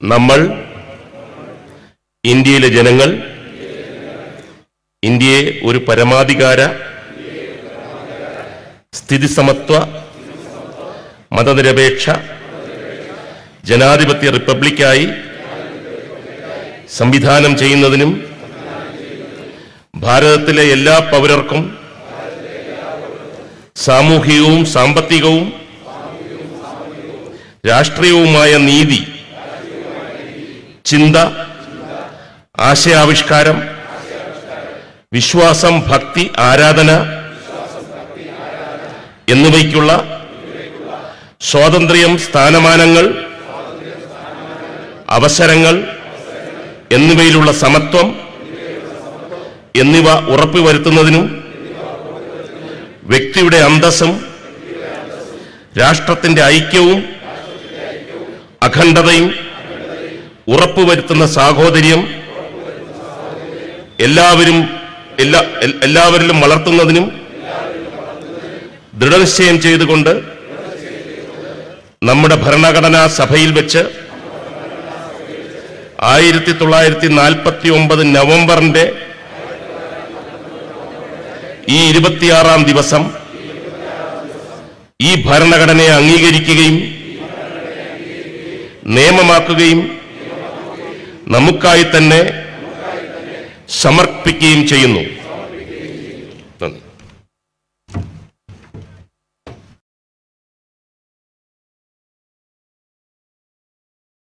നമ്മൾ ഇന്ത്യയിലെ ജനങ്ങൾ ഇന്ത്യയെ ഒരു പരമാധികാര സ്ഥിതിസമത്വ മതനിരപേക്ഷ ജനാധിപത്യ റിപ്പബ്ലിക്കായി സംവിധാനം ചെയ്യുന്നതിനും ഭാരതത്തിലെ എല്ലാ പൗരർക്കും സാമൂഹികവും സാമ്പത്തികവും രാഷ്ട്രീയവുമായ നീതി ചിന്ത ആശയാവിഷ്കാരം വിശ്വാസം ഭക്തി ആരാധന എന്നിവയ്ക്കുള്ള സ്വാതന്ത്ര്യം സ്ഥാനമാനങ്ങൾ അവസരങ്ങൾ എന്നിവയിലുള്ള സമത്വം എന്നിവ ഉറപ്പുവരുത്തുന്നതിനും വ്യക്തിയുടെ അന്തസ്സും രാഷ്ട്രത്തിന്റെ ഐക്യവും അഖണ്ഡതയും ഉറപ്പുവരുത്തുന്ന സാഹോദര്യം എല്ലാവരും എല്ലാ എല്ലാവരിലും വളർത്തുന്നതിനും ദൃഢനിശ്ചയം ചെയ്തുകൊണ്ട് നമ്മുടെ ഭരണഘടനാ സഭയിൽ വെച്ച് ആയിരത്തി തൊള്ളായിരത്തി നാൽപ്പത്തി ഒമ്പത് നവംബറിന്റെ ഈ ഇരുപത്തിയാറാം ദിവസം ഈ ഭരണഘടനയെ അംഗീകരിക്കുകയും നിയമമാക്കുകയും നമുക്കായി തന്നെ സമർപ്പിക്കുകയും ചെയ്യുന്നു. നന്ദി.